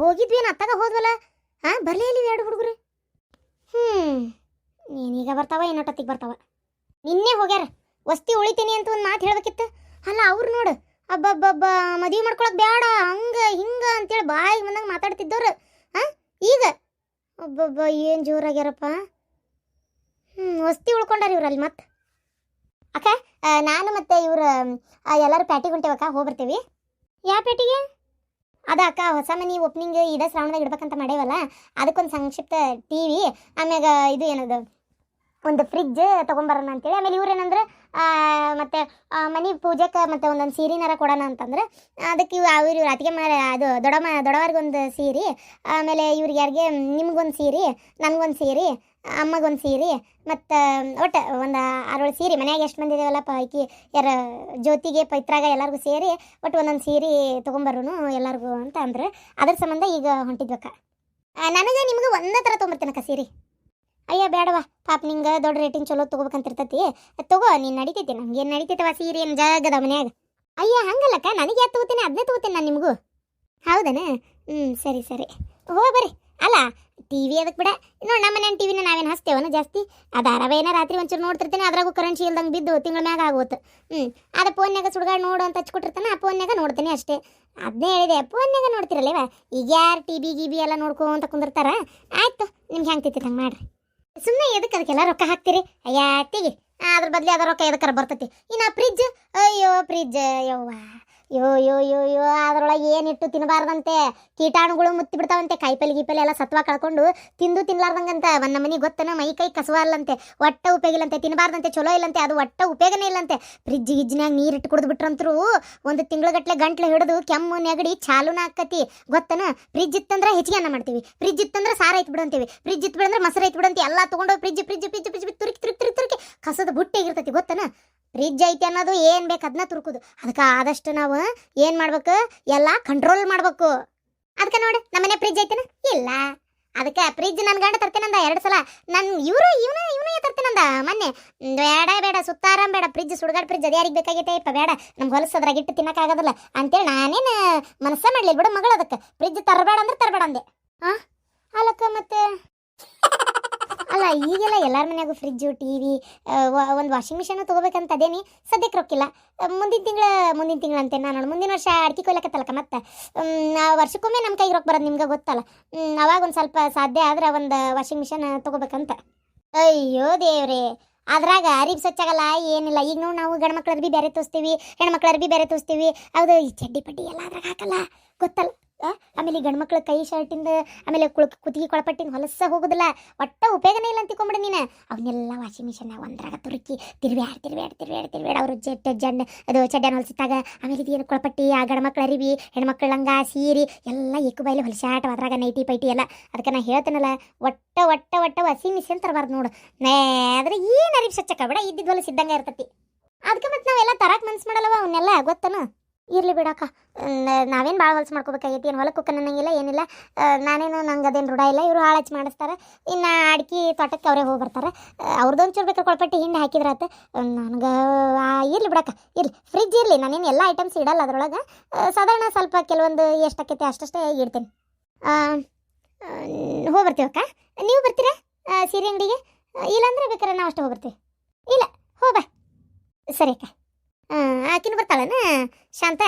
ಹೋಗಿದ್ವಿ ಏನು ಅತ್ತಾಗ ಹೋದ್ವಲ್ಲ ಹಾಂ ಬರಲಿ ಇಲ್ಲಿ ಎರಡು ಹುಡುಗರು. ಹ್ಞೂ ನೀನೀಗ ಬರ್ತಾವ ಏನೋಟತ್ತಿಗೆ ಬರ್ತಾವ. ನಿನ್ನೆ ಹೋಗ್ಯಾರ, ವಸ್ತಿ ಉಳಿತೀನಿ ಅಂತ ಒಂದು ಮಾತು ಹೇಳ್ಬೇಕಿತ್ತು. ಅಲ್ಲ, ಅವ್ರು ನೋಡು, ಅಬ್ಬಬ್ಬಬ್ಬ, ಮದುವೆ ಮಾಡ್ಕೊಳಕ್ ಬೇಡ ಹಂಗ, ಹಿಂಗ ಅಂತೇಳಿ ಬಾಯಿಗೆ ಬಂದಂಗೆ ಮಾತಾಡ್ತಿದ್ದವ್ರು. ಹಾಂ ಈಗ? ಒಬ್ಬೊಬ್ಬ ಏನು ಜೋರಾಗ್ಯಾರಪ್ಪ. ಹ್ಞೂ ವಸ್ತಿ ಉಳ್ಕೊಂಡಾರ ಇವ್ರು ಅಲ್ಲಿ ಮತ್ತೆ ಅಕ್ಕ ನಾನು ಮತ್ತೆ ಇವ್ರು ಎಲ್ಲರೂ ಪ್ಯಾಟಿಗೆ ಹೊಂಟೇವಕ್ಕ, ಹೋಗ್ಬರ್ತೀವಿ. ಯಾವ ಪೇಟಿಗೆ ಅದ ಅಕ್ಕ ಹೊಸ ಮನೆ ಓಪನಿಂಗ್ ಇದ ಶ್ರಾವಣದಾಗ ಇಡ್ಬೇಕಂತ ಮಾಡೇವಲ್ಲ, ಅದಕ್ಕೊಂದು ಸಂಕ್ಷಿಪ್ತ ಟಿ ವಿ ಆಮ್ಯಾಗ ಇದು ಏನದು, ಒಂದು ಫ್ರಿಜ್ ತೊಗೊಂಬರೋಣ ಅಂತೇಳಿ, ಆಮೇಲೆ ಇವ್ರು ಏನಂದ್ರೆ ಮತ್ತೆ ಮನೆ ಪೂಜೆಗೆ ಮತ್ತೆ ಒಂದೊಂದು ಸೀರೆನಾರ ಕೊಡೋಣ ಅಂತಂದ್ರೆ, ಅದಕ್ಕೆ ಇವು ಅವ್ರು ಇವ್ರು ಅತಿಗೆ ಮೇಲೆ ಅದು ದೊಡಮ್ಮ ದೊಡವರಿಗೊಂದು ಸೀರೆ, ಆಮೇಲೆ ಇವ್ರಿಗೆ ಯಾರಿಗೆ, ನಿಮ್ಗೊಂದು ಸೀರೆ, ನನಗೊಂದು ಸೀರೆ ಅಮ್ಮಗೊಂದು ಸೀರೆ, ಮತ್ತು ಒಟ್ಟು ಒಂದು ಆರೇಳು ಸೀರೆ. ಮನ್ಯಾಗ ಎಷ್ಟು ಮಂದಿ ಇದೇವಲ್ಲಪ್ಪ ಆಕಿ, ಯಾರ ಜ್ಯೋತಿಗೆ ಪೈತ್ರಾಗ ಎಲ್ಲರಿಗೂ ಸೇರಿ, ಒಟ್ಟು ಒಂದೊಂದು ಸೀರೆ ತೊಗೊಂಬರೋನು ಎಲ್ಲರಿಗೂ ಅಂತ ಅಂದ್ರೆ ಅದ್ರ ಸಂಬಂಧ ಈಗ ಹೊಂಟಿದ್ವಕ್ಕ. ನನಗೆ ನಿಮ್ಗೆ ಒಂದೇ ಥರ ತೊಗೊಂಬರ್ತೀನಕ್ಕ ಸೀರೆ. ಅಯ್ಯ ಬೇಡವಾ ಪಾಪ ನಿಂಗೆ ದೊಡ್ಡ ರೇಟಿಂಗ್ ಚಲೋ ತೊಗೋಬೇಕಂತಿರ್ತೈತಿ. ತಗೋ, ನೀನು ನಡಿತೈತಿ ನಮ್ಗೆ ಏನು ನಡಿತೈತವ ಸೀರೆ ಏನು ಜಾಗದ ಮನ್ಯಾಗ. ಅಯ್ಯ ಹಂಗಲ್ಲಕ್ಕ, ನನಗೆ ಯಾಕೆ ತಗೋತೀನಿ ಅದನ್ನೇ ತಗೋತೀನಿ ನಾನು ನಿಮಗೂ. ಹೌದನ? ಹ್ಞೂ ಸರಿ ಸರಿ. ಹೋ ಬರ್ರಿ. ಅಲ್ಲ ಟಿ ವಿ ಅದಕ್ಕೆ ಬಿಡ. ನೋಡಿ ನಮ್ಮ ಮನೇನ ಟಿವಿನ ನಾವೇನು ಹಚ್ತೇವನ ಜಾಸ್ತಿ. ಆ ಧಾರಾವಾಹಿನ ರಾತ್ರಿ ಒಂಚೂರು ನೋಡ್ತಿರ್ತೀನಿ, ಅದ್ರಾಗೂ ಕರೆನ್ಸಿ ಇಲ್ದಂಗೆ ಬಿದ್ದು ತಿಂಗಳ ಮ್ಯಾಗ ಆಗೋತು. ಹ್ಞೂ ಅದು ಫೋನ್ಯಾಗ ಸುಡ್ಗಾಡ್ ನೋಡು ಅಂತ ಹಚ್ಕೊಟ್ಟಿರ್ತಾನೆ, ಆ ಫೋನ್ಯಾಗ ನೋಡ್ತೀನಿ ಅಷ್ಟೇ. ಅದನ್ನೇ ಹೇಳಿದೆ ಫೋನ್ಯಾಗ ನೋಡ್ತಿರಲ್ಲೇವ ಈಗ ಯಾರು ಟಿ ಬಿ ಗಿಬಿ ಎಲ್ಲ ನೋಡ್ಕೊಂತ ಕುಂದಿರ್ತಾರ? ಆಯ್ತು, ನಿಮ್ಗೆ ಹೆಂಗೆ ತಿಂತೈತೆ ಹಂಗೆ ಮಾಡ್ರಿ. ಸುಮ್ಮನೆ ಎದಕ್ಕೆ ಅದಕ್ಕೆಲ್ಲ ರೊಕ್ಕ ಹಾಕ್ತೀರಿ? ಅಯ್ಯ, ತಿಗಿ. ಅದ್ರ ಬದಲಿ ಅದ ರೊಕ್ಕ ಎದಕ್ಕಾರ ಬರ್ತೈತಿ? ಇನ್ನು ಫ್ರಿಜ್ ಅಯ್ಯೋ ಫ್ರಿಜ್ ಯವ್ವ. ಯೋ ಯೋ ಯೋ ಯೋ ಅದರೊಳಗೆ ಏನಿಟ್ಟು ತಿನ್ನಬಾರ್ದಂತೆ ಕೀಟಾಣುಗಳು ಮುತ್ತಿಬಿಡ್ತಾವಂತೆ ಕಾಯಿಪಲ್ಲೆ ಗೀಪಲ್ಲೆ ಎಲ್ಲ ಸತ್ವ ಕಳ್ಕೊಂಡು ತಿಂದು ತಿನ್ಲಾರ್ದಂಗಂತ ಒಂದು ಮನೆ ಗೊತ್ತನ? ಮೈ ಕೈ ಕಸವ ಅಲ್ಲಂತೆ, ಒಟ್ಟ ಉಪಯೋಗಿಲ್ಲಂತೆ ತಿನ್ನಬಾರ್ದಂತೆ ಚಲೋ ಇಲ್ಲಂತೆ, ಅದು ಒಟ್ಟ ಉಪಯೋಗನೇ ಇಲ್ಲಂತೆ. ಫ್ರಿಜ್ ಗಿಜ್ನ್ಯಾಗ ನೀರು ಇಟ್ಟು ಕುಡಿದು ಬಿಟ್ರಂತರೂ ಒಂದು ತಿಂಗಳಗಟ್ಲೆ ಗಂಟ್ಲು ಹಿಡಿದು ಕೆಮ್ಮು, ನೆಗಡಿ, ಚಾಲುನ ಆಕತಿ, ಗೊತ್ತನ? ಫ್ರಿಜ್ ಇತ್ತಂದ್ರೆ ಹೆಚ್ಚಿಗೆ ಅನ್ನ ಮಾಡ್ತೀವಿ. ಫ್ರಿಜ್ ಇತ್ತಂದ್ರೆ ಸಾರ ಐತ್ ಬಿಡಂತೀವಿ. ಫ್ರಿಜ್ ಇತ್ತು ಬಿಡಂದ್ರೆ ಮೊಸರು ಐತ್ ಬಿಡಂತಿ ಎಲ್ಲ ತಗೊಂಡು ಫ್ರಿಜ್ ಫ್ರಿಜ್ ಫ್ರಿಜ್ ಫ್ರಿಜ್ ತುರುಕಿ ತುರುಕಿ ತುರುಕಿ ತುರುಕಿ, ಕಸದ ಬುಟ್ಟಿ ಆಗಿರ್ತೈತಿ, ಗೊತ್ತನ? ಫ್ರಿಜ್ ಐತೆ ಅನ್ನೋದು ಏನು ಬೇಕು ಅದನ್ನ ತುರುಕುದು. ಅದಕ್ಕೆ ಆದಷ್ಟು ನಾವು, ಏನು ಮಾಡ್ಬೇಕು? ಎಲ್ಲ ಕಂಟ್ರೋಲ್ ಮಾಡ್ಬೇಕು. ಅದಕ್ಕೆ ನೋಡಿ ನಮ್ಮನೆ ಫ್ರಿಜ್ ಐತೇನ? ಇಲ್ಲ. ಅದಕ್ಕೆ ಫ್ರಿಜ್ ನನ್ನ ಗಂಡ ತರ್ತೇನಂದ ಎರಡು ಸಲ. ನನ್ನ ಇವರು, ಇವನ, ಇವನೇ ತರ್ತೇನಂದ ಮೊನ್ನೆ. ಬೇಡ ಬೇಡ ಸುತ್ತಾರಾಮ್ ಬೇಡ. ಫ್ರಿಜ್ ಸುಡ್ಗಾಡ್ ಫ್ರಿಜ್ ಅದು ಯಾರಿಗೆ ಬೇಕಾಗೈತೆ? ಇಪ್ಪ, ಬೇಡ. ನಮ್ಮ ಹೊಲಸು ಅದ್ರಾಗ ಇಟ್ಟು ತಿನ್ನಕ್ಕಾಗೋದಿಲ್ಲ ಅಂತೇಳಿ ನಾನೇನು ಮನಸ್ಸ ಮಾಡ್ಲಿಲ್ಲ ಬಿಡು ಮಗಳು ಅದಕ್ಕೆ. ಫ್ರಿಜ್ ತರಬೇಡ ಅಂದ್ರೆ ತರಬೇಡ ಅಂದೆ. ಹಾಂ ಅಲ್ಲಕ್ಕ ಮತ್ತೆ? ಅಲ್ಲ, ಈಗೆಲ್ಲ ಎಲ್ಲರ ಮನೆಯಾಗೂ ಫ್ರಿಜ್ಜು ಟಿ ವಿ, ಒಂದು ವಾಷಿಂಗ್ ಮಿಷಿನು ತೊಗೋಬೇಕಂತ ಅದೇನಿ? ಸದ್ಯಕ್ಕೆ ರೊಕ್ಕಿಲ್ಲ. ಮುಂದಿನ ತಿಂಗಳ, ಮುಂದಿನ ತಿಂಗಳು ಅಂತ ನಾನು ಮುಂದಿನ ವರ್ಷ ಅಡ್ಕೆ ಕೊಯ್ಲಕತ್ತಲ್ಲಕ್ಕ ಮತ್ತೆ? ವರ್ಷಕ್ಕೊಮ್ಮೆ ನಮ್ಮ ಕೈಗೆ ರೊಕ್ಕ ಬರೋದು ನಿಮ್ಗೆ ಗೊತ್ತಲ್ಲ? ಅವಾಗ ಒಂದು ಸ್ವಲ್ಪ ಸಾಧ್ಯ ಆದ್ರೆ ಒಂದು ವಾಷಿಂಗ್ ಮಿಷನ್ ತೊಗೋಬೇಕಂತ. ಅಯ್ಯೋ ದೇವ್ರೇ! ಅದ್ರಾಗ ಅರಿಬ್ ಸ್ವಚ್ಛಾಗಲ್ಲ, ಏನಿಲ್ಲ. ಈಗ ನೋಡಿ ನಾವು ಗಂಡು ಮಕ್ಳು ಅರ್ಬಿ ಬೇರೆ ತೋರಿಸ್ತೀವಿ ಹೆಣ್ಮಕ್ಳ ಅರ್ಬಿ ಬೇರೆ ತೋರಿಸ್ತೀವಿ. ಅದು ಈ ಚಡ್ಡಿ ಪಡ್ಡಿ ಎಲ್ಲ ಅದ್ರಾಗ ಹಾಕಲ್ಲ. ಗೊತ್ತಲ್ಲ? ಆಮೇಲೆ ಈ ಗಂಡ್ಮಕ್ಳ ಕೈ ಶರ್ಟಿಂದ ಆಮೇಲೆ ಕುಳ್ ಕುತ್ತಿಗೆ ಕೊಳಪಟ್ಟಿನ ಹೊಲಸ ಹೋಗೋದಿಲ್ಲ. ಒಟ್ಟ ಉಪಯೋಗನೇ ಇಲ್ಲ ಅಂತ ತಿಳ್ಕೊಂಬಿಡಿ ನೀನು. ಅವನ್ನೆಲ್ಲ ವಾಷಿಂಗ್ ಮಿಷನ್ ಒಂದ್ರಾಗ ತುರುಕಿ ತಿರ್ವ್ಯಾಡ್ ತಿರ್ವ್ಯಾಡ್ ತಿರ್ವ್ಯಾಡ್ ತಿರ್ವ್ಯಾಡ್. ಅವರು ಜೆಟ್ ಜಣ್ಣ, ಅದು ಚಡ್ಡನ ಹೊಲಿಸಿದಾಗ ಆಮೇಲೆ ಇದೇನು ಕೊಳಪಟ್ಟಿ, ಆ ಗಂಡ್ಮಕ್ಳ ಅರಿವಿ, ಹೆಣ್ಮಕ್ಳ ಲಂಗ, ಸೀರೆ, ಎಲ್ಲ ಏಕು ಬೈಲಿ ಹೊಲಸಾಟ ಅದ್ರಾಗ ನೈಟಿ ಪೈಟಿ ಎಲ್ಲ. ಅದಕ್ಕೆ ನಾ ಹೇಳ್ತೇನಲ್ಲ, ಒಟ್ಟ ಒಟ್ಟ ಒಟ್ಟ ವಾಷಿಂಗ್ ಮಿಷನ್ ತರಬಾರ್ದು ನೋಡು. ನೇ ಆದ್ರೆ ಏನು ಅರಿವಿ ಸ್ವಚ್ಛಕ್ಕ? ಬಿಡ ಇದ್ದಿದ್ದು ಹೊಲಸಿದ್ದಂಗೆ ಇರ್ತತಿ. ಅದಕ್ಕೆ ಮತ್ತೆ ನಾವೆಲ್ಲ ತರಕ್ಕೆ ಮನ್ಸು ಮಾಡಲ್ಲವ, ಅವನ್ನೆಲ್ಲ ಗೊತ್ತನ? ಇರ್ಲಿ ಬಿಡಕ್ಕ ನಾವೇನು ಭಾಳ ಹೊಲಸು ಮಾಡ್ಕೋಬೇಕಾಗೈತಿ, ಏನು ಹೊಲಕ್ಕೆ ಅನ್ನಂಗಿಲ್ಲ, ಏನಿಲ್ಲ. ನಾನೇನು ನಂಗೆ ಅದೇನು ರೂಢ ಇಲ್ಲ, ಇವರು ಹಾಳು ಹಚ್ಚಿ ಮಾಡಿಸ್ತಾರೆ. ಇನ್ನು ಅಡ್ಕೆ ತೋಟಕ್ಕೆ ಅವರೇ ಹೋಗಿ ಬರ್ತಾರೆ. ಅವ್ರದ್ದೊಂದು ಚೂರು ಬೇಕಾದ್ರೆ ಕೊಳಪಟ್ಟಿ ಹಿಂದೆ ಹಾಕಿದ್ರಾತ ನನಗೆ ಇರ್ಲಿ ಬಿಡಕ್ಕ ಇರ್ಲಿ. ಫ್ರಿಜ್ ಇರಲಿ ನಾನೇನು ಎಲ್ಲ ಐಟಮ್ಸ್ ಇಡಲ್ಲ ಅದರೊಳಗೆ. ಸಾಧಾರಣ ಸ್ವಲ್ಪ ಕೆಲವೊಂದು ಎಷ್ಟಾಕೈತಿ ಅಷ್ಟಷ್ಟೇ ಇಡ್ತೀನಿ. ಹೋಗಿ ಬರ್ತೀವಿ ಅಕ್ಕ. ನೀವು ಬರ್ತೀರಾ? ಸೀರೆ ಅಂಗಡಿಗೆ? ಇಲ್ಲಾಂದ್ರೆ ಬೇಕಾರೆ ನಾವು ಅಷ್ಟೇ ಹೋಗ್ಬರ್ತೀವಿ ಇಲ್ಲ, ಹೋಗ ಸರಿ ಅಕ್ಕ. ಆಕಿನೂ ಬರ್ತಾಳನ? ಶಾಂತ?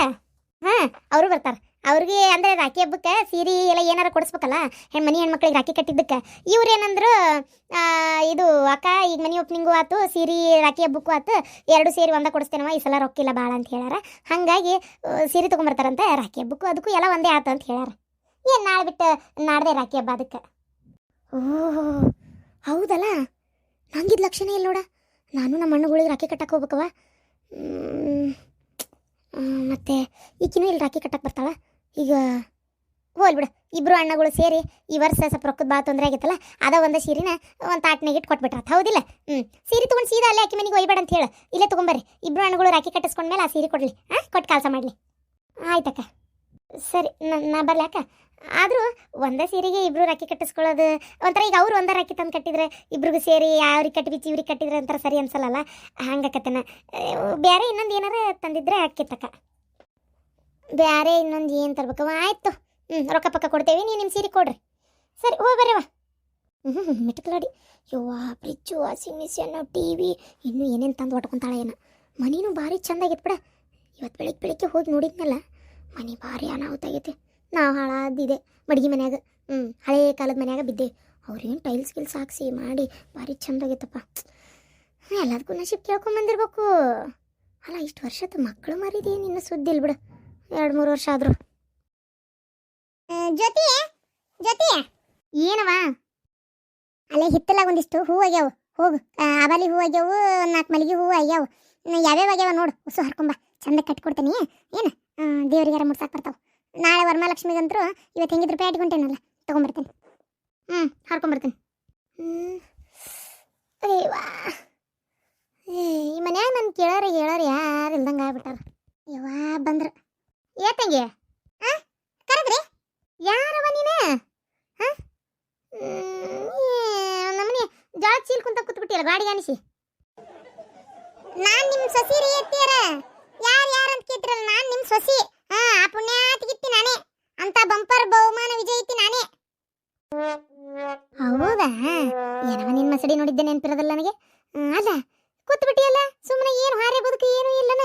ಹಾಂ, ಅವರು ಬರ್ತಾರೆ. ಅವ್ರಿಗೆ ಅಂದರೆ ರಾಖಿ ಹಬ್ಬಕ್ಕೆ ಸೀರೆ ಎಲ್ಲ ಏನಾರ ಕೊಡಿಸ್ಬೇಕಲ್ಲ ಹೆಣ್ಣು ಮನೆ ಹೆಣ್ಮಕ್ಳಿಗೆ ರಾಖಿ ಕಟ್ಟಿದ್ದಕ್ಕೆ. ಇವ್ರು ಏನಂದ್ರು ಇದು ಅಕ್ಕ, ಈಗ ಮನೆ ಓಪನಿಂಗು ಆಯ್ತು ಸೀರೆ ರಾಖಿ ಹಬ್ಬಕ್ಕೂ ಆಯ್ತು ಎರಡು ಸೇರಿ ಒಂದ ಕೊಡಿಸ್ತೇನವ, ಈ ಸಲ ರೊಕ್ಕಿಲ್ಲ ಭಾಳ ಅಂತ ಹೇಳ್ಯಾರ. ಹಾಗಾಗಿ ಸೀರೆ ತೊಗೊಂಬರ್ತಾರಂತೆ ರಾಖಿ ಹಬ್ಬಕ್ಕೂ, ಅದಕ್ಕೂ ಎಲ್ಲ ಒಂದೇ ಆತು ಅಂತ ಹೇಳ್ಯಾರ. ಏನು ನಾಳೆ ಬಿಟ್ಟು ನಾಡ್ದೆ ರಾಖಿ ಹಬ್ಬ ಅದಕ್ಕೆ? ಓಹೋ ಹೌದಲ್ಲ? ನಂಗಿದ್ ಲಕ್ಷಣ ಇಲ್ಲ ನೋಡ. ನಾನು ನಮ್ಮ ಅಣ್ಣಗಳಿಗೆ ರಾಖಿ ಕಟ್ಟಕ್ಕೆ ಹೋಗ್ಬೇಕವ ಮತ್ತೆ ಈಕಿನೂ ಇಲ್ಲಿ ರಾಖಿ ಕಟ್ಟಕ್ಕೆ ಬರ್ತಾಳ? ಈಗ ಹೋಲ್ ಬಿಡು. ಇಬ್ಬರು ಅಣ್ಣಗಳು ಸೇರಿ ಈ ವರ್ಷ ಸ್ವಲ್ಪ ರೊಕ್ಕದ ಭಾಳ ತೊಂದರೆ ಆಗೈತಲ್ಲ, ಅದ ಒಂದು ಸೀರೆನ ಒಂದು ತಾಟ್ನಾಗ ಇಟ್ಟು ಕೊಟ್ಬಿಟ್ರ. ಹೌದಿಲ್ಲ? ಹ್ಞೂ ಸೀರೆ ತೊಗೊಂಡು ಸೀದಾ ಅಲ್ಲೇ ಆಕಿ ಮನೆಗೆ ಒಯ್ಬೇಡ ಅಂತ ಹೇಳು. ಇಲ್ಲೇ ತೊಗೊಂಬರ್ರಿ. ಇಬ್ಬರು ಅಣ್ಣಗಳು ರಾಖಿ ಕಟ್ಟಿಸ್ಕೊಂಡ್ಮೇಲೆ ಆ ಸೀರೆ ಕೊಡಲಿ. ಹಾಂ ಕೊಟ್ಟು ಕೆಲಸ ಮಾಡಲಿ. ಆಯ್ತಕ್ಕ. ಸರಿ ನಾ ಬರ್ಲಿ ಅಕ್ಕ. ಆದರೂ ಒಂದೇ ಸೀರೆಗೆ ಇಬ್ಬರು ರಾಖಿ ಕಟ್ಟಿಸ್ಕೊಳ್ಳೋದು. ಒಂಥರ ಈಗ ಅವ್ರು ಒಂದೇ ರಾಖಿ ತಂದು ಕಟ್ಟಿದ್ರೆ ಇಬ್ರಿಗೂ ಸೇರಿ ಅವ್ರಿಗೆ ಕಟ್ಟಿಬಿಚ್ಚಿ ಇವ್ರಿಗೆ ಕಟ್ಟಿದ್ರೆ ಒಂಥರ ಸರಿ ಅನ್ಸಲ್ಲಲ್ಲ? ಹಂಗಕತ್ತನ. ಬೇರೆ ಇನ್ನೊಂದು ಏನಾರ ತಂದಿದ್ರೆ ಆಕಿತ್ತಕ್ಕ ಬೇರೆ ಇನ್ನೊಂದು ಏನು ತರ್ಬೇಕವ ಆಯಿತು. ಹ್ಞೂ ರೊಕ್ಕ ಪಕ್ಕ ಕೊಡ್ತೇವೆ. ನೀವು ನಿಮ್ಮ ಸೀರೆ ಕೊಡ್ರಿ. ಸರಿ ಹೋಗಿ ಬರ್ರವ ಹ್ಞೂ ಮೆಟ್ಕಲಾಡಿ ಯವ್ವ fridge washing machine T V ಇನ್ನೂ ಏನೇನು ತಂದು ಹೊಟ್ಕೊಂತಾಳೆ ಏನೋ. ಮನೇನು ಭಾರಿ ಚಂದಾಗಿತ್ತು ಬಿಡ. ಇವತ್ತು ಬೆಳಿಗ್ಗೆ ಬೆಳಿಗ್ಗೆ ಹೋಗಿ ನೋಡಿದ್ನಲ್ಲ, ಮನೆ ಭಾರಿ ಅನಾಹುತ ಆಗೈತೆ. ನಾವು ಹಾಳಾದಿದೆ. ಮಡಿಗೆ ಮನ್ಯಾಗ ಹ್ಞೂ ಹಳೆಯ ಕಾಲದ ಮನ್ಯಾಗ ಬಿದ್ದೆ. ಅವ್ರೇನು ಟೈಲ್ಸ್ ಗಿಲ್ಸ್ ಹಾಕ್ಸಿ ಮಾಡಿ ಭಾರಿ ಚಂದಾಗೈತಪ್ಪ ಎಲ್ಲದಕ್ಕೂ ನಶೀಬ್ ಕೇಳ್ಕೊಂಬಂದಿರ್ಬೇಕು. ಅಲ್ಲ ಇಷ್ಟು ವರ್ಷದ ಮಕ್ಕಳು ಮರಿದೇ ನಿನ್ನ ಸುದ್ದಿ ಇಲ್ಲ ಬಿಡು. ಎರಡು ಮೂರು ವರ್ಷ ಆದ್ರು. ಜೊತೆ ಜೊತೆ ಏನವ? ಅಲ್ಲೇ ಹಿತ್ತಲಾಗ ಒಂದಿಷ್ಟು ಹೂ ಆಗ್ಯಾವ. ಹೋಗು. ಆ, ಆಬಾಲಿ ಹೂ ಆಗ್ಯಾವು ನಾಲ್ಕು ಮಲ್ಲಿಗೆ ಹೂವು ಆಗ್ಯಾವು. ಯಾವ್ಯಾವ ಆಗ್ಯಾವ ನೋಡು. ಉಸು ಹರ್ಕೊಂಬ. ಚಂದ ಕಟ್ಕೊಡ್ತೀನಿ. ಏನು? ದೇವ್ರಿಗಾರ ಮುಡ್ಸಾಕ್ ಬರ್ತಾವ? ನಾಳೆ ವರಮಹಾಲಕ್ಷ್ಮಿಗಂತರೂ ಇವತ್ತು ಹೆಂಗಿದ್ರು ರೂಪಾಯಿ ಇಟ್ಕೊಂಡೇನಲ್ಲ ತೊಗೊಂಬರ್ತೀನಿ. ಹ್ಞೂ ಹರ್ಕೊಂಬರ್ತೀನಿ. ಹ್ಞೂ ವಾ ಏ, ಈ ಮನ್ಯಾಗ ನನ್ನ ಕೇಳೋರು ಹೇಳೋರು ಯಾರು ಇಲ್ದಂಗೆ ಆಗ್ಬಿಟ್ಟಾರ. ಯವಾ ಬಂದ್ರ. ಏತಂಗೆ ಹಾಂ ಕರೆದ್ರಿ. ಯಾರವ ನೀನು? ಹಾ ನಮ್ಮನೆ ಜಾಳ ಚೀಲ್ ಕುಂತ ಕೂತ್ಬಿಟ್ಟಿಯಲ್ಲ ಗಾಡಿ ಅನಿಸಿ. ನಾನು ನಿಮ್ಮ ಸೊಸಿ ರೀ ಎತ್ತೀರ ಯಾರ್ ಯಾರು ಅಂತ ಕೇಳ್ತಿರಲ್ಲ ನಾನು ನಿಮ್ಮ ಸೊಸಿ? ಹಾ ಆ ಪುಣ್ಯಾತಿಗಿತ್ತಿ ನಾನೇ. ಅಂತ ಬಂಪರ್ ಬಹುಮಾನ ವಿಜಯಿತಿ ನಾನೇ. ಹೌದಾ? ಏನವ ನಿನ್ನ ಮಸಡಿ ನೋಡಿದ್ದೆ ನೆನಪಿರೋದಲ್ಲ ನನಗೆ? ಅಲ್ಲ, ಕೂತ್ಬಿಟ್ಟಿಯಲ್ಲ? ಸುಮ್ಮನೆ ಏನು ಹಾರೆ ಬದುಕು ಏನು ಇಲ್ಲನ?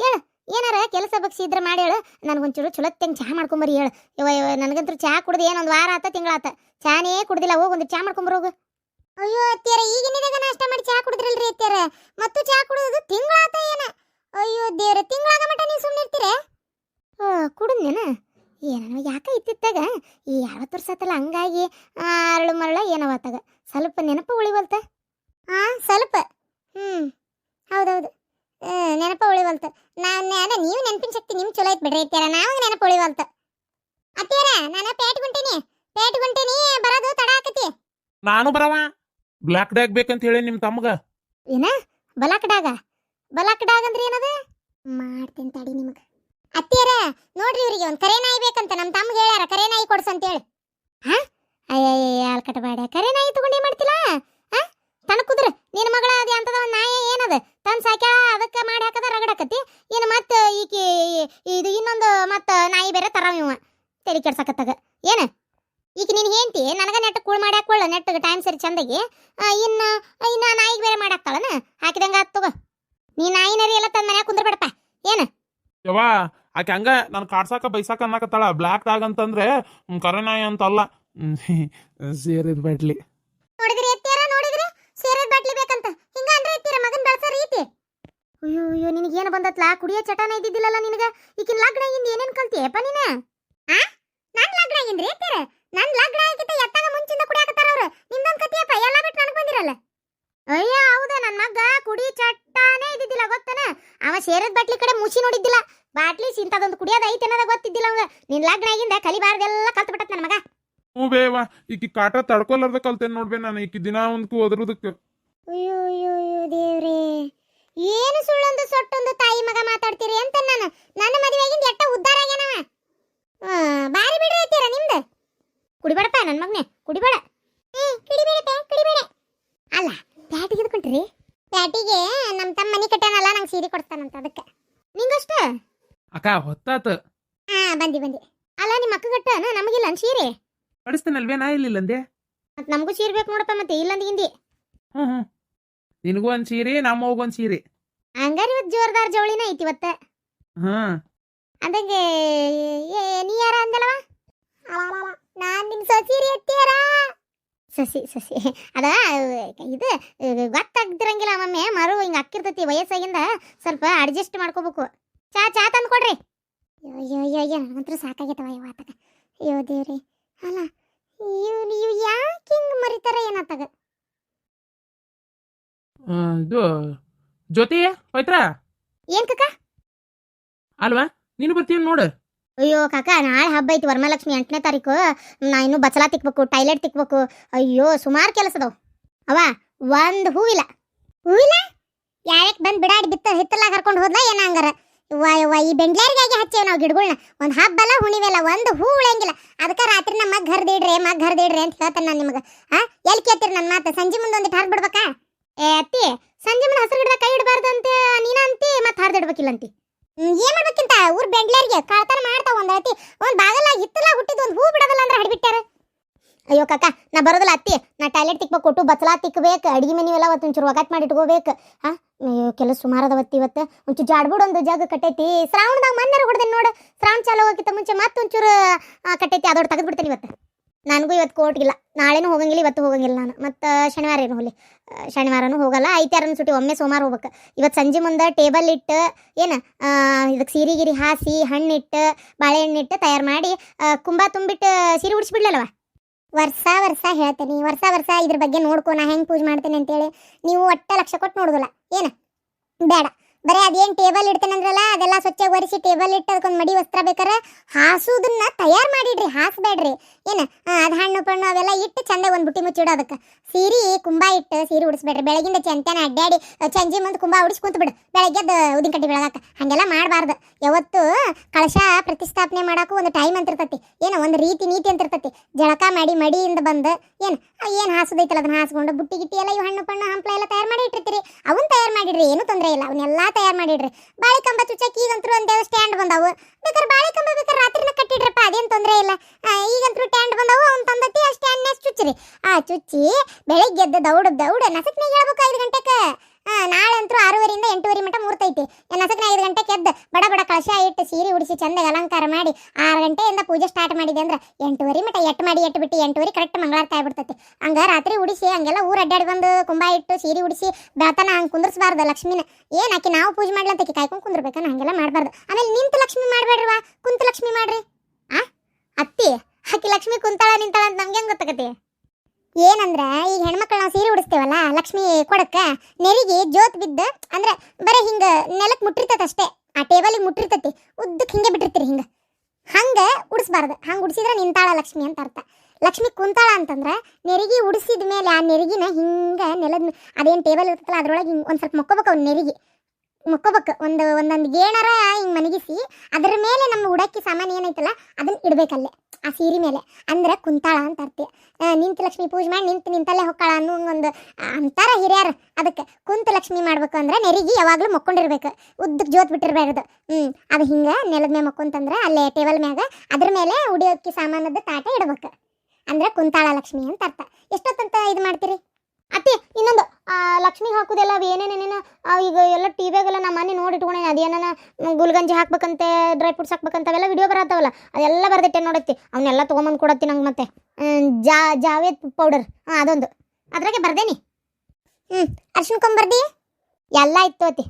ಹೇಳು, ಏನಾರ ಕೆಲಸ ಬಗ್ಸಿ ಇದ್ರೆ ಮಾಡಿ ಹೇಳು. ನನಗೊಂಚೂರು ಚಲೋ ಚುಲತ್ತಂಗೆ ಚಹಾ ಮಾಡ್ಕೊಂಬರಿ ಹೇಳು. ಇವ ಇವ ನನಗಂತೂ ಚಹಾ ಕುಡ್ದು ಏನೊಂದು ವಾರ ಆತ, ತಿಂಗಳಾತ. ಚಾನೇ ಕುಡ್ದಿಲ್ಲ, ಹೋಗಿ ಒಂದು ಚಹಾ ಮಾಡ್ಕೊಂಬರೋಗು ಅಯ್ಯೋ, ಅತ್ತಿಯರ ಈಗಿನಿದಾಗ ನಾಷ್ಟ ಮಾಡಿ ಚಹಾ ಕುಡಿದ್ರಲ್ರಿ ಅತ್ತಿಯರ. ಮತ್ತು ಚಹಾ ಕುಡಿಯೋದು ತಿಂಗಳಾತ ಏನ. ಅಯ್ಯೋ ದೇವ್ರ, ತಿಂಗಳಾಗ ಮಟ ನೀವು ಸುಮ್ಮನೆ ಇರ್ತೀರ ಕುಡಿದ್ನೇನ? ಏನೋ ಯಾಕೆ ಇತ್ತಿತ್ತಾಗ? ಈ ಯಾವತ್ತು ವರ್ಷ ಆತಲ್ಲ ಹಂಗಾಗಿ ಅರಳು ಮರಳ ಏನವತ್ತಾಗ ಸ್ವಲ್ಪ ನೆನಪು ಉಳಿವಲ್ತ? ಹಾಂ ಸ್ವಲ್ಪ. ಹ್ಞೂ ಹೌದೌದು. ನೆನಪು ಉಳಿವಲ್ತ. ನಾನು ಅದ ನೀವು ನೆನಪಿನ ಶಕ್ತಿ ನಿಮ್ಮ ಚಲೋ ಐತೆ ಬಿಡ್ರಿ ಇತ್ತೀರ ನಾವು ನೆನಪು ಉಳಿವಲ್ತ. ಅತ್ತೀರ ನಾನು ಪೇಟ್ ಗುಂಟೇನಿ. ಪೇಟ್ ಗುಂಟೇನಿ, ಬರೋದು ತಡ ಆಕತಿ. ನಾನು ಬರವಾ? ಬ್ಲಾಕ್ ಡಾಗ್ ಬೇಕಂತ ಹೇಳಿ ನಿಮ್ಮ ತಮ್ಗ ಏನ ಬಲಾಕಡಾಗ ಬಲಾಕಡಾಗ ಅಂದ್ರೆ ಏನದ ಮಾಡ್ತೀನಿ ತಡಿ ನಿಮಗ. ಅತ್ತಿಯರ, ನೋಡ್ರಿ ಇವ್ರಿಗೆ ಒಂದ್ ಕರೆ ನಾಯಿ ಬೇಕಂತ ನಮ್ಮ ತಮ್ಗೆ ಹೇಳ್ಯಾರ, ಕರೆ ನಾಯಿ ಕೊಡ್ಸ ಅಂತ ಹೇಳಿ ಹಾ ಅಯ್ಯಯ್ಯ ಅಲ್ಕಟಬೇಡ ಕರೆ ನಾಯಿ ತಗೊಂಡೇ ಮಾಡ್ತಿಲ್ಲ? ಹಾ? ತಣಕುದ್ರ ನಿನ್ನ ಮಗಳ ಅದ ಅಂತದ ಒಂದ್ ನಾಯಿ ಏನದ? ತಂದು ಸಾಕ್ಯಾಳ ಅದಕ್ಕೆ ಮಾಡಿ ಹಾಕದ ರಗಡಕತಿ ಇನ್ನು ಮತ್ತೆ ಈಕಿ, ಇದು ಇನ್ನೊಂದು ಮತ್ತ ನಾಯಿ ಬೇರೆ ತರಾವ ಇವ, ತಲೆ ಕೆಡ್ಸಕತ್ತಾಗ. ಏನು? ಈಗ ನೀನು ಹೇಳ್ತಿ, ನನಗೆ ನೆಟ್ಟ ಕೂಳ್ ಮಾಡಿ ಹಾಕೊಳ್ಳ ನೆಟ್ಟಗೆ ಟೈಮ್ ಸರಿ ಚಂದಗಿ. ಇನ್ನ ಇನ್ನ ನಾಯಿಗೆ ಬೇರೆ ಮಾಡಾಕ್ತಾಳನ ಹಾಕಿದಂಗ ಆತ್ ತಗೋ ನೀ ನಾಯಿನರಿ ಎಲ್ಲ ತಂದ ಮನ್ಯಾಗ ಕುಂದ್ರಬೇಡಪ್ಪ ಯವ್ವ ಆಕೆ ಹಂಗ ನಾನು ಕಾಡ್ಸಾಕ ಬೈಸಾಕ ಅನ್ನಕತ್ತಾಳ. ಬ್ಲಾಕ್ ಡ್ಯಾಗ್ ಅಂತಂದ್ರೆ ಹ್ಮ್, ಕರೆನಾಯಿ ಅಂತಲ್ಲ. ಸೇರಿದ ಬಟ್ಲಿ. ನೋಡಿದ್ರಿ ಎತ್ತೀರ ನೋಡಿದ್ರಿ? ಸೇರಿದ ಬಟ್ಲಿ ಬೇಕಂತ. ಹಿಂಗ ಅಂದ್ರೆ ಎತ್ತೀರ ಮಗನ್ ಬೆಳ್ಸ ಅಯ್ಯೋ ಅಯ್ಯೋ ನಿನಗೆ ಏನು ಬಂದತ್ಲಾ? ಕುಡಿಯೋ ಚಟನ ಇದ್ದಿದ್ದಿಲ್ಲಲ್ಲ ನಿನಗೆ? ಈಕಿನ ಲಗ್ನ ಇಂದ ಏನೇನ್ ಕಲ್ತಿಯಪ್ಪ ನೀನ? ಆ? ನನ್ನ ಲಗ್ನ ರೀ ಎತ್ತೀರ ನನ್ನ ಲಗ್ನ ಆಗಿತ್ತ ಎತ್ತಾಗ ಮುಂಚಿಂದ ಕುಡಿಯಾಕತ್ತಾರ ಅವರು. ನಿಂದೊಂದು ಕತಿಯಪ್ಪ ಎಲ್ಲ ಬಿಟ್ಟು ನನಗೆ ಬಂದಿರಲ್ಲ. ಅಯ್ಯೋ ಹೌದಾ ನನ್ನ ಮಗ ಕುಡಿ ಚಟ್ಟಾನೇ ಇದ್ದಿದ್ದಿಲ್ಲ ಗೊತ್ತನ? ಅವ ಸೇರದ ಬಟ್ಲಿ ಕಡೆ ಮುಚ್ಚಿ ನೋಡಿದ್ದಿಲ್ಲ. ಬಾಟ್ಲಿ ಇಂಥದೊಂದು ಕುಡಿಯೋದು ಐತೆ ಅನ್ನೋದ ಗೊತ್ತಿದ್ದಿಲ್ಲ ಅವಂಗ. ನಿನ್ ಲಗ್ನ ಆಗಿಂದ ಕಲಿಬಾರ್ದೆಲ್ಲ ಕಲ್ತು ಬಿಟ್ಟತ್ ನನ್ನ ಮಗ. ಹ್ಞೂ ಬೇವ ಈಕಿ ಕಾಟ ತಡ್ಕೊಲಾರ್ದ ಕಲ್ತೇನೆ ನೋಡ್ಬೇ ನಾನು. ಈಕಿ ದಿನ ಒಂದ್ಕು ಓದ್ರದಕ್ಕೆ ಅಯ್ಯೋ ಅಯ್ಯೋ ಅಯ್ಯೋ ದೇವ್ರೇ. ಏನು ಸುಳ್ಳೊಂದು ಸೊಟ್ಟೊಂದು ತಾಯಿ ಮಗ ಮಾತಾಡ್ತೀರಿ ಅಂತ ನಾನು. ನನ್ನ ಮದುವೆಗಿಂದ ಎಟ್ಟ ಉದ್ದಾರ ಆಗ್ಯಾನವ. ಆ, ಬಾರಿ ಬಿಡ್ರಿ ಐತೀರ ನಿಮ್ದು. ಕುಡಿಬೇಡಪ್ಪ ನನ್ನ ಮಗನೇ ಕುಡಿಬೇಡ ಹ್ಮ್ ಕುಡಿಬೇಡಪ್ಪ ಕುಡಿಬೇಡ ಅಲ್ಲ ಪ್ಯಾಟಿಗೆ ಎದ್ಕೊಂಡ್ರಿ ಪ್ಯಾಟಿಗೆ ನಮ್ಮ ತಮ್ಮ ಮನಿ ಕಟ್ಟಾನಲ್ಲ ನಂಗೆ ಸೀರೆ ಕೊಡ್ತಾನಂತ ಅದಕ್ಕೆ ನಿಂಗಷ್ಟ ಅಕ್ಕ ಹೊತ್ತಾತ. ಹಾ ಬಂದಿ ಬಂದಿ. ಅಲ್ಲ ನಿಮ್ಮ ಅಕ್ಕ ಗಟ್ಟನ ನಮಗಿಲ್ಲ ಅನ್ ಸೀರೆ? ಕಡಿಸ್ತೇನಲ್ವೇ ನಾ ಇಲ್ಲಿಲ್ಲಂದೆ ಮತ್ತೆ ನಮಗೂ ಸೀರೆ ಬೇಕು ನೋಡಪ್ಪ ಮತ್ತೆ ಇಲ್ಲಂದಿಗಿಂದಿ ಹ್ಞೂ ಹ್ಞೂ ನಿನಗೂ ಒಂದ್ ಸೀರೆ ನಮ್ಮ ಒಂದ್ ಸೀರೆ. ಹಂಗಾರ ಇವತ್ತು ಜೋರ್ದಾರ್ ಜವಳಿನ ಐತಿ ಇವತ್ತ? ಹ್ಮ್ ಅದಂಗೆ ಏ- ನೀ ಯಾರ ಅಂದಲ್ವ? ನಾನ್ ನಿನ್ ಸಸಿ ರೀ ಅತ್ತಿಯರ ಸಸಿ ಸಸಿ. ಅದ ಇದು ಗೊತ್ತಾಗ್ದಿರಂಗಿಲ್ಲ ಒಮ್ಮೆ ಮರು ಹಿಂಗ ಅಕ್ಕಿರ್ತೈತಿ ವಯಸ್ಸಾಗಿಂದ ಸ್ವಲ್ಪ ಅಡ್ಜಸ್ಟ್ ಮಾಡ್ಕೋಬೇಕು. ಚಾ ಚಾ ತಂದು ಕೊಡ್ರಿ. ಅಯ್ಯೋ ಅಯ್ಯೋ ಅಯ್ಯೋ ಅಂತೂ ಸಾಕಾಗೈತವ ಇವ ಆತಗ ಅಯ್ಯೋ ದೇವ್ರಿ. ಅಲ್ಲ ಇವ್ ನೀವು ಯಾಕೆ ಹಿಂಗ್ ಮರಿತಾರ ಏನಾತಾಗ ಆ, ಇದು ಜ್ಯೋತಿ ಪವಿತ್ರ? ಏನ್ ಕಕ್ಕ ಅಲ್ವಾ? ನೀನು ಬರ್ತೀಯ ನೋಡು. ಅಯ್ಯೋ ಕಾಕ ನಾಳೆ ಹಬ್ಬ ಐತಿ ವರಮಹಾಲಕ್ಷ್ಮಿ ಎಂಟನೇ ತಾರೀಕು. ನಾ ಇನ್ನು ಬಚ್ಚಲ ತಿಕ್ಬೇಕು ಟಾಯ್ಲೆಟ್ ತಿಕ್ಬೇಕು. ಅಯ್ಯೋ ಸುಮಾರು ಕೆಲಸ ಅದಾವ. ಅವ ಒಂದು ಹೂವಿಲ್ಲ. ಹೂವಿಲ್ಲ? ಯಾಕೆ ಬಂದು ಬಿಡಾಡಿ ಬಿತ್ತ ಹಿತ್ತಲಾಗ ಕರ್ಕೊಂಡು ಹೋದ್ಲ ಏನ ಹಂಗಾರ? ವ ವ ಈ ಬೆಂಗ್ಳೇರಿಗಾಗಿ ಹಚ್ಚೇವ್ ನಾವು ಗಿಡಗಳನ್ನ ಒಂದು ಹಬ್ಬಲ್ಲ ಹುಣಿವೆಲ್ಲ ಒಂದು ಹೂ ಉಳಿಯಂಗಿಲ್ಲ. ಅದಕ್ಕೆ ರಾತ್ರಿ ನಮ್ಮ ಮಗ್ ಹರಿದಿಡ್ರಿ ಮಗ್ ಹರಿದಿಡ್ರಿ ಅಂತ ಹೇಳ್ತಾನೆ ನಾನು ನಿಮಗೆ. ಆ? ಎಲ್ಲಿ ಕೇಳ್ತೀರಿ ನನ್ನ ಮಾತು? ಸಂಜೆ ಮುಂದೆ ಒಂದಿಟ್ಟು ಹರಿದ್ ಬಿಡ್ಬೇಕಾ ಏ ಅತ್ತಿ ಸಂಜೆ ಮುಂದೆ ಹಸಿರು ಗಿಡದ ಕೈ ಇಡಬಾರ್ದು ಅಂತ ನೀನ ಅಂತಿ ಮತ್ತೆ ಹರಿದಿಡ್ಬೇಕಿಲ್ಲ ಅಂತಿ. ಹ್ಮ್, ಏನ್ ಮಾಡ್ಬೇಕಿಂತ? ಊರ್ ಬೆಂಗ್ಳೇರಿಗೆ ಕಳ್ತನ ಮಾಡ್ತಾವ ಒಂದ್ ಅತಿ ಒಂದ್ ಬಾಗಲ ಹಿತ್ತಲ ಹುಟ್ಟಿದ್ ಒಂದ್ ಹೂ ಬಿಡದಲ್ಲ ಅಂದ್ರೆ ಹಡ್ಬಿಟ್ಟಾರ ಅಯ್ಯೋ ಕಕ್ಕ ನಾ ಬರೋದಿಲ್ಲ ಅತ್ತಿ. ನಾ ಟಾಯ್ಲೆಟ್ ತಿಕ್ಬೇಕು, ಕೊಟ್ಟು ಬಚ್ಚಲ ತಿಕ್ಬೇಕು, ಅಡಿಗೆ ಮನೆ ಎಲ್ಲ ಒಂಚೂರು ಒಗಟ್ ಮಾಡಿ ಇಟ್ಕೋಬೇಕು. ಹಾಂ, ಅಯ್ಯೋ, ಕೆಲಸ ಸುಮಾರು ಅದಾವತ್ತಿ ಇವತ್ತು. ಒಂಚೂರು ಜಾಡ್ಬಿಡ್ ಒಂದು ಜಾಗ ಕಟ್ಟೈತಿ. ಶ್ರಾವಣದಾಗ ಮಣ್ಣಾರ ಹೊಡೆದೆ ನೋಡು. ಶ್ರಾವಣ ಚಾಲು ಹೋಗಿತ್ತ ಮುಂಚೆ ಮತ್ತೆ ಒಂಚೂರು ಕಟ್ಟೈತಿ. ಅದೊಟ್ಟು ತೆಗೆದು ಬಿಡ್ತೇನೆ ಇವತ್ತು. ನನಗೂ ಇವತ್ತು ಕೋರ್ಟ್ಗಿಲ್ಲ ನಾಳೆನೂ ಹೋಗಂಗಿಲ್ಲ, ಇವತ್ತು ಹೋಗಂಗಿಲ್ಲ ನಾನು. ಮತ್ತು ಶನಿವಾರ ಏನು ಹೋಗಲಿ? ಶನಿವಾರನೂ ಹೋಗಲ್ಲ. ಐತಾರನ ಸುಟಿ ಒಮ್ಮೆ ಸೋಮವಾರ ಹೋಗ್ಬೇಕು. ಇವತ್ತು ಸಂಜೆ ಮುಂದೆ ಟೇಬಲ್ ಇಟ್ಟು, ಏನು ಇದಕ್ಕೆ ಸೀರೆ ಗಿರಿ ಹಾಸಿ, ಹಣ್ಣಿಟ್ಟು, ಬಾಳೆಹಣ್ಣಿಟ್ಟು ತಯಾರು ಮಾಡಿ ಕುಂಬ ತುಂಬಿಟ್ಟು ಸೀರೆ ಉಡಿಸ್ಬಿಡ್ಲಲ್ವ ವರ್ಷ ವರ್ಷ ಹೇಳ್ತೇನೆ, ವರ್ಷ ವರ್ಷ ಇದ್ರ ಬಗ್ಗೆ ನೋಡ್ಕೋ, ನಾ ಹೆಂಗೆ ಪೂಜೆ ಮಾಡ್ತೇನೆ ಅಂತೇಳಿ ನೀವು ಒಟ್ಟ ಲಕ್ಷ ಕೊಟ್ಟು ನೋಡೋದಿಲ್ಲ, ಏನು? ಬೇಡ. ಬರೀ ಅದೇನು ಟೇಬಲ್ ಇಡ್ತೇನೆ ಅಂದ್ರಲ್ಲ ಅದೆಲ್ಲ ಸ್ವಚ್ಛ ಒರೆಸಿ ಟೇಬಲ್ ಇಟ್ಟು ಅದಕ್ಕೊಂದು ಮಡಿ ವಸ್ತ್ರ ಬೇಕಾರೆ ಹಾಸುದನ್ನ ತಯಾರು ಮಾಡಿಡ್ರಿ, ಹಾಸ್ಬೇಡ್ರಿ. ಏನು? ಅದು ಹಣ್ಣು, ಪಣ್ಣು ಅವೆಲ್ಲ ಇಟ್ಟು ಚಂದ ಒಂದು ಬುಟ್ಟಿ ಮುಚ್ಚಿಡೋ ಅದಕ್ಕೆ ಸೀರೆ ಕುಂಬ ಇಟ್ಟು ಸೀರೆ ಉಡಿಸ್ಬೇಡ್ರಿ. ಬೆಳಗಿಂದ ಚಂತನ ಅಡ್ಡಾಡಿ ಚಂಜಿ ಮುಂದೆ ಕುಂಬ ಉಡಿಸ್ ಕುಂತ್ಬಿಡು ಬೆಳಗ್ಗೆದ್ದು ಉದಿನ ಕಟ್ಟಿ ಬೆಳಗಾಕ. ಹಾಗೆಲ್ಲ ಮಾಡಬಾರ್ದು. ಯಾವತ್ತು ಕಳಶ ಪ್ರತಿಷ್ಠಾಪನೆ ಮಾಡಕ್ಕೂ ಒಂದು ಟೈಮ್ ಅಂತ ಇರ್ತೈತಿ ಏನೋ ಒಂದು ರೀತಿ ನೀತಿ ಅಂತ ಇರ್ತೈತಿ ಜಳಕ ಮಾಡಿ ಮಡಿಯಿಂದ ಬಂದು ಏನು ಏನು ಹಾಸೋದೈತಲ್ಲ ಅದನ್ನ ಹಾಸ್ಕೊಂಡು ಬುಟ್ಟಿ ಗಿಟ್ಟಿ ಎಲ್ಲ ಇವು ಹಣ್ಣು ಪಣ್ಣು ಹಂಪ್ಲ ಎಲ್ಲ ತಯಾರು ಮಾಡಿ ಇಟ್ಟಿರ್ತೀರಿ. ಅವನ್ನ ತಯಾರು ಮಾಡಿಡ್ರಿ, ಏನು ತೊಂದರೆ ಇಲ್ಲ. ಅವನ್ನೆಲ್ಲ ತಯಾರು ಮಾಡಿಡ್ರಿ. ಬಾಳೆ ಕಂಬ ಚುಚ್ಚಕ್ಕೆ ಈಗಂತರೂ ಒಂದು ಸ್ಟ್ಯಾಂಡ್ ಬಂದಾವು. ಬೇಕಾದ್ರೆ ಬಾಳೆ ಕಂಬ ಬೇಕಾದ್ರೆ ರಾತ್ರಿನ ಕಟ್ಟಿಡ್ರಪ್ಪ, ಅದೇನು ತೊಂದರೆ ಇಲ್ಲ. ಈಗಂತರೂ ಈಗಂತೂ ಟ್ಯಾಂಡ್ ಬಂದಾವು, ಅವ್ನು ತಂದತಿ, ಆ ಸ್ಟ್ಯಾಂಡ್ನೇ ಚುಚ್ಚಿರಿ. ಆ, ಚುಚ್ಚಿ ಬೆಳಿಗ್ಗೆ ಎದ್ದು ದೌಡ ದೌಡ ನಸಕ್ನಾಗ ಹೇಳ್ಬೇಕು ಐದು ಗಂಟೆಗೆ. ನಾಳೆ ಅಂತೂ ಆರೂವರೆಯಿಂದ ಎಂಟೂವರೆ ಮಟ್ಟ ಮೂರ್ತೈತಿ ನಸಕ್ನ ಐದು ಗಂಟೆಗೆ ಎದ್ದು ಬಡ ಬಡ ಕಳಶ ಇಟ್ಟು ಸೀರೆ ಉಡಿಸಿ ಚಂದಾಗ ಅಲಂಕಾರ ಮಾಡಿ ಆರು ಗಂಟೆಯಿಂದ ಪೂಜೆ ಸ್ಟಾರ್ಟ್ ಮಾಡಿದೆ ಅಂದ್ರೆ ಎಂಟೂವರೆ ಮಟ್ಟ ಎಟ್ಟು ಮಾಡಿ ಎಟ್ಟು ಬಿಟ್ಟು ಎಂಟೂವರೆ ಕರೆಕ್ಟ್ ಮಂಗಳಾರತಿ ಆಗ್ಬಿಡ್ತೈತಿ. ಹಂಗ ರಾತ್ರಿ ಉಡಿಸಿ ಹಂಗೆಲ್ಲ ಊರು ಅಡ್ಡಾಡಿ ಬಂದು ಕುಂಬ ಇಟ್ಟು ಸೀರೆ ಉಡಿಸಿ ಬೆಳತನ ಹಂಗೆ ಕುಂದ್ರಸ್ಬಾರ್ದು ಲಕ್ಷ್ಮಿನ. ಏನಾಕಿ ನಾವು ಪೂಜೆ ಮಾಡ್ಲಂತಕ್ಕೆ ಕಾಯ್ಕೊಂಡು ಕುಂದಿರ್ಬೇಕನ್ನ ಹಂಗೆಲ್ಲ ಮಾಡಬಾರ್ದು. ಆಮೇಲೆ ನಿಂತು ಲಕ್ಷ್ಮಿ ಮಾಡ್ಬೇಡ್ರವಾ ಕುಂತ ಲಕ್ಷ್ಮಿ ಮಾಡ್ರಿ. ಆ? ಅತ್ತಿ, ಆಕಿ ಲಕ್ಷ್ಮಿ ಕುಂತಾಳ ನಿಂತಾಳ ಅಂತ ನಮ್ಗೆ ಹೆಂಗೆ ಗೊತ್ತಾಗತ್ತೆ? ಏನಂದ್ರ, ಈಗ ಹೆಣ್ಮಕ್ಳು ನಾವು ಸೀರೆ ಉಡಿಸ್ತೇವಲ್ಲ, ಲಕ್ಷ್ಮಿ ಕೊಡಕ್ಕ, ನೆರಿಗೆ ಜೋತ್ ಬಿದ್ದ, ಅಂದ್ರೆ ಬರೀ ಹಿಂಗ ನೆಲಕ್ ಮುಟ್ಟಿರ್ತೈತೆ ಅಷ್ಟೇ, ಆ ಟೇಬಲಿಗೆ ಮುಟ್ಟಿರ್ತೈತಿ ಉದ್ದಕ್ಕೆ ಹಿಂಗೆ ಬಿಟ್ಟಿರ್ತೀರಿ ಹಿಂಗ. ಹಂಗ ಉಡಿಸ್ಬಾರ್ದು. ಹಂಗ ಉಡಿಸಿದ್ರೆ ನಿಂತಾಳ ಲಕ್ಷ್ಮಿ ಅಂತ ಅರ್ಥ. ಲಕ್ಷ್ಮಿ ಕುಂತಾಳ ಅಂತಂದ್ರ, ನೆರಿಗೆ ಉಡಿಸಿದ ಮೇಲೆ ಆ ನೆರಿಗಿನ ಹಿಂಗ ನೆಲದ ಅದೇನು ಟೇಬಲ್ ಇರ್ತಲ್ಲ ಅದ್ರೊಳಗೆ ಹಿಂಗೆ ಒಂದು ಸ್ವಲ್ಪ ಮಕ್ಕೋಬೇಕು ಅವ್ನ ನೆರಿಗೆ. ಮಕ್ಕೋಬೇಕು, ಒಂದು, ಒಂದೊಂದು ಗೇಣರ ಹಿಂಗೆ ಮನಗಿಸಿ, ಅದ್ರ ಮೇಲೆ ನಮ್ಮ ಉಡಕ್ಕಿ ಸಾಮಾನು ಏನೈತಲ್ಲ ಅದನ್ನ ಇಡ್ಬೇಕಲ್ಲೇ. ಆ ಸೀರೆ ಮೇಲೆ ಅಂದ್ರೆ ಕುಂತಾಳ ಅಂತ ಅರ್ಥ. ನಿಂತು ಲಕ್ಷ್ಮಿ ಪೂಜೆ ಮಾಡಿ ನಿಂತು ನಿಂತಲ್ಲೇ ಹೊಕ್ಕಾಳ ಅನ್ನೋ ಒಂದು ಅಂತಾರ ಹಿರಿಯರು. ಅದಕ್ಕೆ ಕುಂತ ಲಕ್ಷ್ಮಿ ಮಾಡ್ಬೇಕು ಅಂದ್ರೆ ನೆರಿಗೆ ಯಾವಾಗಲೂ ಮಕ್ಕೊಂಡಿರ್ಬೇಕು. ಉದ್ದಕ್ಕೆ ಜೋತ್ ಬಿಟ್ಟಿರ್ಬಾರ್ದು. ಹ್ಞೂ ಅದು ಹಿಂಗೆ ನೆಲದ ಮೇಲೆ ಮಕ್ಕೊಂತಂದ್ರೆ ಅಲ್ಲೇ ಟೇಬಲ್ ಮ್ಯಾಗ ಅದ್ರ ಮೇಲೆ ಉಡಿಯೋಕ್ಕೆ ಸಾಮಾನದ ತಾಟ ಇಡ್ಬೇಕು. ಅಂದ್ರೆ ಕುಂತಾಳ ಲಕ್ಷ್ಮಿ ಅಂತ ಅರ್ಥ. ಎಷ್ಟೊತ್ತಂತ ಇದು ಮಾಡ್ತೀರಿ? ಅತ್ತಿ, ಇನ್ನೊಂದು ಲಕ್ಷ್ಮಿಗೆ ಹಾಕುದೆಲ್ಲ ಏನೇನೇನೇನು ಈಗ ಎಲ್ಲ ಟಿವಿಯಾಗೆಲ್ಲ ನಮ್ಮ ಮನೆ ನೋಡಿ ಇಟ್ಕೊಂಡೇನೆ ಅದೇನ ಗುಲ್ಗಂಜಿ ಹಾಕ್ಬೇಕಂತೆ, ಡ್ರೈ ಫ್ರೂಟ್ಸ್ ಹಾಕ್ಬೇಕಂತ, ಅವೆಲ್ಲ ವಿಡಿಯೋ ಬರತ್ತವಲ್ಲ ಅದೆಲ್ಲ ಬರ್ದಿಟ್ಟೆ ನೋಡತ್ತಿ. ಅವನ್ನೆಲ್ಲ ತೊಗೊಂಬಂದು ಕೊಡತ್ತಿ ನಂಗೆ ಮತ್ತೆ. ಜಾ, ಜಾವೇದ್ ಪೌಡರ್ ಹಾಂ, ಅದೊಂದು. ಅದ್ರಾಗೆ ಬರ್ದೇನಿ ಹ್ಞೂ ಅರ್ಶಿನ ಕೊಂಬರ್ದಿ? ಎಲ್ಲ ಇತ್ತು ಅತ್ತಿ.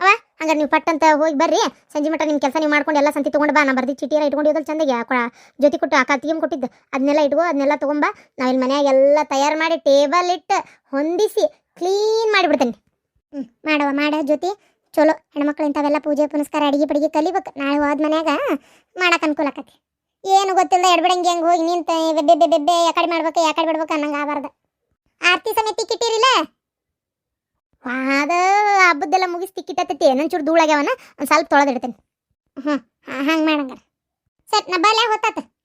ಅವ, ಹಂಗಾರೆ ನೀವು ಪಟ್ಟಂತ ಹೋಗಿ ಬರ್ರಿ. ಸಂಜೆ ಮಟ್ಟ ನಿಮ್ಮ ಕೆಲಸ ನೀವು ಮಾಡ್ಕೊಂಡು ಎಲ್ಲ ಸಂತಿ ತೊಗೊಂಡು ಬಾ. ನಾ ಬರ್ದಿ ಚೀಟಿಯರ ಇಟ್ಕೊಂಡು ಹೋದಲ್ ಚಂದಗೆ ಆ ಕೊಳ ಜೊತೆ ಕೊಟ್ಟು ಆಕ ತಿಗಮ್ ಕೊಟ್ಟಿದ್ದು. ಅದನ್ನೆಲ್ಲ ಇಟ್ಕೋ ಅದನ್ನೆಲ್ಲ ತೊಗೊಂಬ ಇಲ್ಲಿ ಮನ್ಯಾಗ ಎಲ್ಲ ತಯಾರು ಮಾಡಿ ಟೇಬಲ್ ಇಟ್ಟು ಹೊಂದಿಸಿ ಕ್ಲೀನ್ ಮಾಡಿಬಿಡ್ತೇನೆ. ಹ್ಞೂ ಮಾಡವ ಮಾಡ ಜೊತೆ ಚಲೋ, ಹೆಣ್ಮಕ್ಳು ಇಂಥವೆಲ್ಲ ಪೂಜೆ, ಪುನಸ್ಕಾರ, ಅಡಿಗೆ, ಪಡಿಗೆ ಕಲಿಬೇಕು. ನಾಳೆ ಹೋದ ಮನ್ಯಾಗ ಮಾಡಕ್ಕೆ ಅನುಕೂಲ ಆಕತಿ ಏನು ಗೊತ್ತಿಲ್ಲ ಎಡ್ಬಿಡಂಗೆ ಹೆಂಗೆ ಹೋಗಿ ನಿಂತ ಬೆಬ್ಬೆ ಬೆಬ್ಬೆ ಯಾಕಡೆ ಮಾಡ್ಬೇಕು ಯಾಕಡೆ ಬಿಡ್ಬೇಕು ಅನ್ನಂಗೆ ಆಗಬಾರ್ದು. ಆರತಿ ಸಮೇತ ಕಿಟ್ಟಿರಿಲ್ಲ ಅದು ಹಬ್ಬದ್ದೆಲ್ಲ ಮುಗಿಸಿ ತಿಕ್ಕಿಟ್ಟೈತಿ ಒಂಚೂರು ಧೂಳಾಗ್ಯಾವನ, ಒಂದು ಸ್ವಲ್ಪ ತೊಳೆದಿಡ್ತೇನೆ. ಹ್ಞೂ ಹಂಗೆ ಮಾಡಂಗಾರ. ಸರಿ, ನಾ ಬಾಲ್ಯ ಹೊತ್ತಾತ.